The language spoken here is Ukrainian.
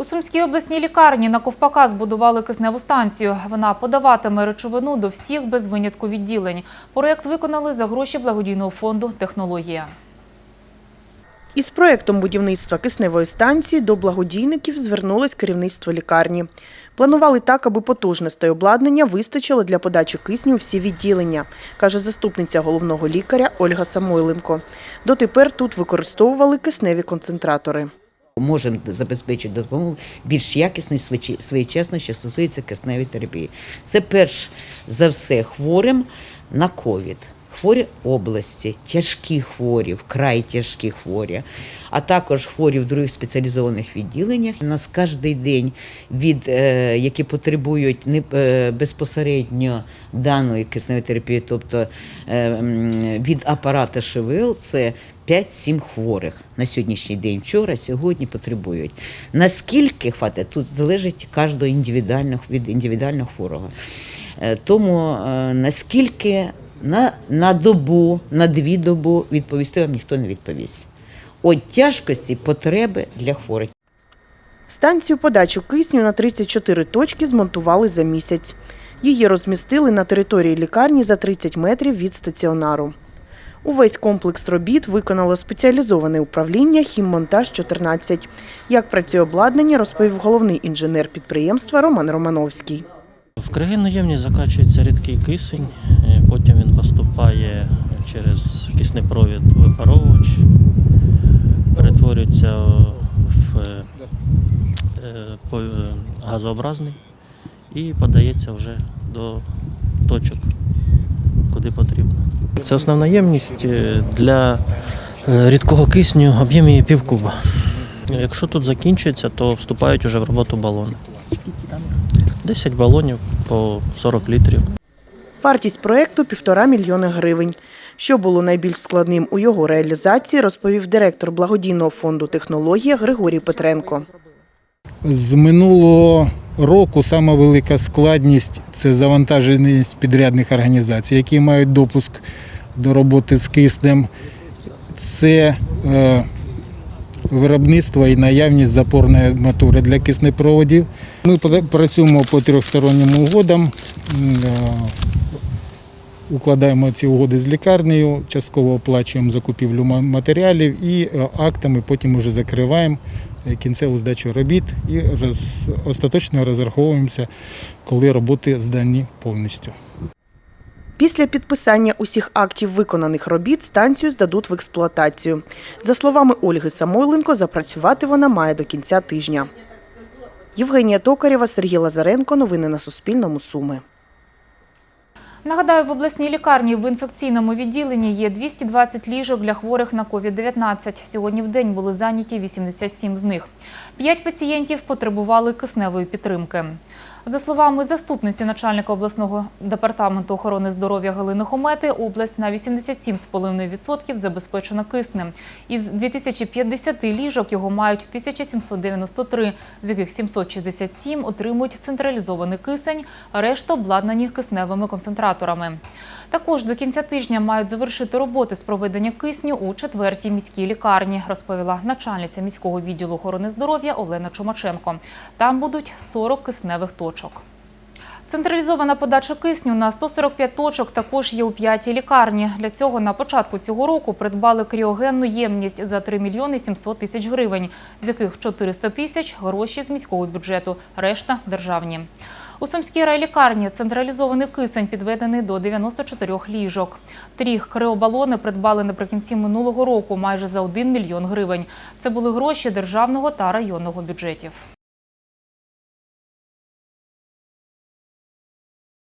У Сумській обласній лікарні на Ковпака збудували кисневу станцію. Вона подаватиме речовину до всіх без винятку відділень. Проєкт виконали за гроші благодійного фонду «Технологія». Із проєктом будівництва кисневої станції до благодійників звернулось керівництво лікарні. Планували так, аби потужностей обладнання вистачило для подачі кисню всі відділення, каже заступниця головного лікаря Ольга Самойленко. Дотепер тут використовували кисневі концентратори. Можемо забезпечити допомогу більш якісно і своєчасно, що стосується кисневої терапії. Це перш за все хворим на ковід. Хворі області, тяжкі хворі, вкрай тяжкі хворі, а також хворі в других спеціалізованих відділеннях. У нас кожен день, від, е, які потребують не, е, безпосередньо даної кисневої терапії, тобто е, від апарата ШВЛ, це 5-7 хворих на сьогоднішній день. Вчора, сьогодні потребують. Наскільки хватить, тут залежить кожного індивідуального від індивідуального хворого. Тому наскільки на, на добу, на дві добу відповісти вам ніхто не відповість. От тяжкості потреби для хворих. Станцію подачу кисню на 34 точки змонтували за місяць. Її розмістили на території лікарні за 30 метрів від стаціонару. Увесь комплекс робіт виконало спеціалізоване управління «Хіммонтаж-14». Як працює обладнання, розповів головний інженер підприємства Роман Романовський. В кригинну ємність закачується рідкий кисень, перетворюється в е, е, е, газообразний і подається вже до точок, куди потрібно. Це основна ємність для рідкого кисню, об'єм її півкуба. Якщо тут закінчується, то вступають вже в роботу балони. 10 балонів по 40 літрів. Вартість проєкту – півтора мільйони гривень. Що було найбільш складним у його реалізації, розповів директор благодійного фонду «Технологія» Григорій Петренко. З минулого року сама велика складність це завантаженість підрядних організацій, які мають допуск до роботи з киснем. Це е, виробництво і наявність запорної арматури для киснепроводів. Ми працюємо по трьохстороннім угодам. Укладаємо ці угоди з лікарнею, частково оплачуємо закупівлю матеріалів і е, актами потім вже закриваємо е, кінцеву здачу робіт і роз, остаточно розраховуємося, коли роботи здані повністю. Після підписання усіх актів виконаних робіт станцію здадуть в експлуатацію. За словами Ольги Самойленко, запрацювати вона має до кінця тижня. Євгенія Токарєва, Сергій Лазаренко. Новини на Суспільному. Суми. Нагадаю, в обласній лікарні в інфекційному відділенні є 220 ліжок для хворих на COVID-19. Сьогодні в день були зайняті 87 з них. П'ять пацієнтів потребували кисневої підтримки. За словами заступниці начальника обласного департаменту охорони здоров'я Галини Хомети, область на 87,5% забезпечена киснем. Із 2050 ліжок його мають 1793, з яких 767 отримують централізований кисень, а решта обладнані кисневими концентраторами. Також до кінця тижня мають завершити роботи з проведення кисню у четвертій міській лікарні, розповіла начальниця міського відділу охорони здоров'я Олена Чумаченко. Там будуть 40 кисневих точок. Централізована подача кисню на 145 точок також є у п'ятій лікарні. Для цього на початку цього року придбали кріогенну ємність за 3 мільйони 700 тисяч гривень, з яких 400 тисяч – гроші з міського бюджету, решта – державні. У Сумській райлікарні централізований кисень підведений до 94 ліжок. Тріх криобалони придбали наприкінці минулого року майже за 1 мільйон гривень. Це були гроші державного та районного бюджетів.